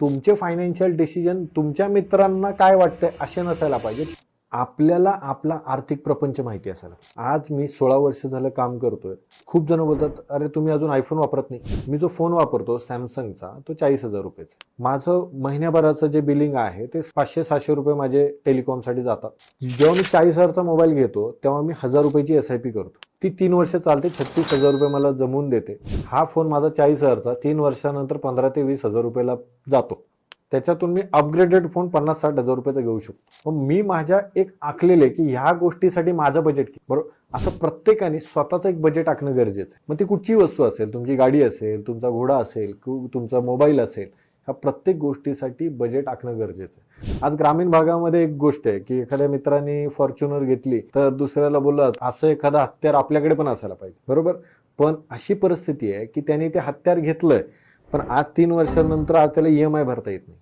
तुमचे financial decision तुमच्या मित्रांना काय वाटतंय असे नसायला पाहिजे आपल्याला आपला आर्थिक प्रपंच माहिती असायला. आज मी सोळा वर्ष झालं काम करतोय. खूप जण बोलतात अरे तुम्ही अजून आयफोन वापरत नाही. मी जो फोन वापरतो सॅमसंगचा तो चाळीस हजार रुपयेचा. माझं महिन्याभराचं जे बिलिंग आहे ते पाचशे सहाशे रुपये माझे टेलिकॉमसाठी जातात. जेव्हा मी चाळीस हजारचा मोबाईल घेतो तेव्हा मी हजार रुपयाची एस आय पी करतो. ती तीन वर्ष चालते छत्तीस हजार रुपये मला जमवून देते. हा फोन माझा चाळीस हजारचा तीन वर्षानंतर पंधरा ते वीस हजार रुपयाला जातो. त्याच्यातून मी अपग्रेडेड फोन पन्नास साठ हजार रुपयाचा घेऊ शकतो. मग मी माझ्या एक आखलेले की ह्या गोष्टीसाठी माझं बजेट बरोबर? असं प्रत्येकाने स्वतःचं एक बजेट आखणं गरजेचं आहे. मग ती कुठची वस्तू असेल तुमची गाडी असेल तुमचा घोडा असेल किंवा तुमचा मोबाईल असेल ह्या प्रत्येक गोष्टीसाठी बजेट आखणं गरजेचं आहे. आज ग्रामीण भागामध्ये एक गोष्ट आहे की एखाद्या मित्राने फॉर्च्युनर घेतली तर दुसऱ्याला बोललं असं एखादं हत्यार आपल्याकडे पण असायला पाहिजे. बरोबर? पण अशी परिस्थिती आहे की त्याने ते हत्यार घेतलंय पण आज तीन वर्षानंतर आज त्याला ई एम आय भरता येत नाही.